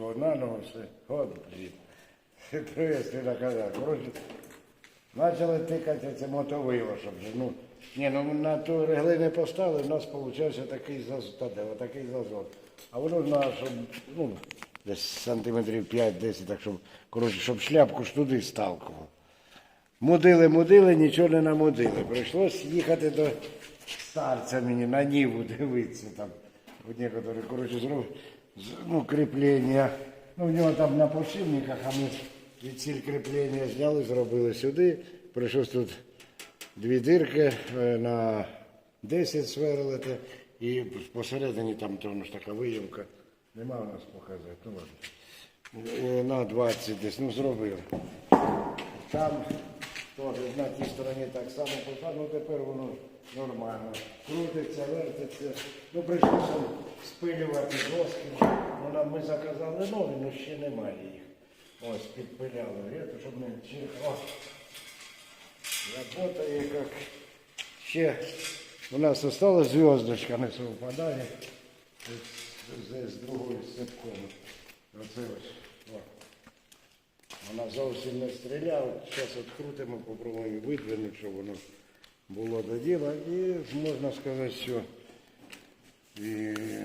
наново все. От, блін. Привезли на. Коротше, почали тикати це мотовило, щоб ну, ні, ну на ту регли не поставили, у нас вийшов такий зазор, та де, отакий зазор. А воно на, щоб, ну, десь сантиметрів 5-10, так щоб, коротше, щоб шляпку ж туди сталкував. Мудили, мудили, нічого не намудили. Прийшлось їхати до старця мені на Ніву дивитися там. От некоторі, коротше, зроб... ну, кріплення. Ну, в нього там на подшипниках, а ми від ціль кріплення зняли, зробили сюди. Прийшлось тут дві дирки е, на 10 сверлити. І посередині там то, ж така виїмка. Нема у нас показати. Ну, ладно. Е, На 20 десь, ну зробив. Там теж на тій стороні так само поставив, ну тепер воно нормально. Крутиться, вертиться. Ну прийшлося спилювати доски. Ну, нам ми заказали нові, але ще немає їх. Ось підпиляли. Це, щоб не. О, Работає як ще у нас осталась зв'язочка, не совпадає з, з, з другою сипком. Оце ось. Вона зовсім не стріляла. Зараз відкрутимо, попробуємо видвинути, щоб воно було до діла. І можна сказати, що і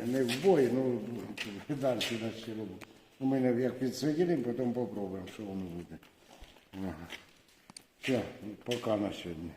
не в бой, ну далі на цілому. Ну, ми не як підсвітимо, потім попробуємо, що воно буде. Все, пока на сьогодні.